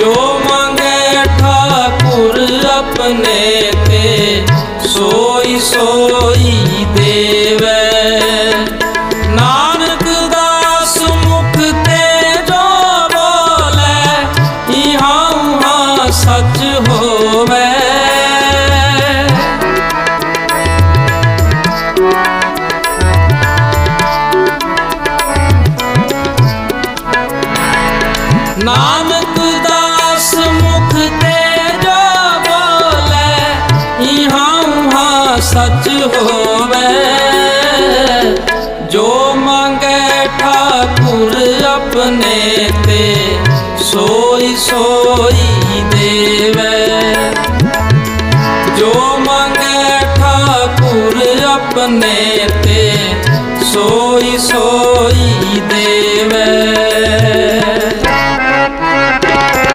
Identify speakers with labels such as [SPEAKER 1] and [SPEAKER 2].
[SPEAKER 1] ਜੋ ਮੰਗੇ ਠਾਕੁਰ ਆਪਣੇ ਤੇ, ਸੋਈ ਸੋਈ ਦੇਵੈ। ਨਾਨਕ ਦਾਸ ਮੁਖ ਤੇ ਜੋ ਬੋਲੇ ਇਹਾਂ ਉਹਾਂ ਸੱਚ ਹੋਵੇ। ਨਾਨਕ ਸੱਚ ਹੋਵੇ। ਜੋ ਮੰਗੇ ਠਾਕੁਰ ਆਪਣੇ ਤੇ, ਸੋਈ ਸੋਈ ਦੇਵੇ। ਜੋ ਮੰਗੇ ਠਾਕੁਰ ਆਪਣੇ ਤੇ, ਸੋਈ ਸੋਈ ਦੇਵੇ।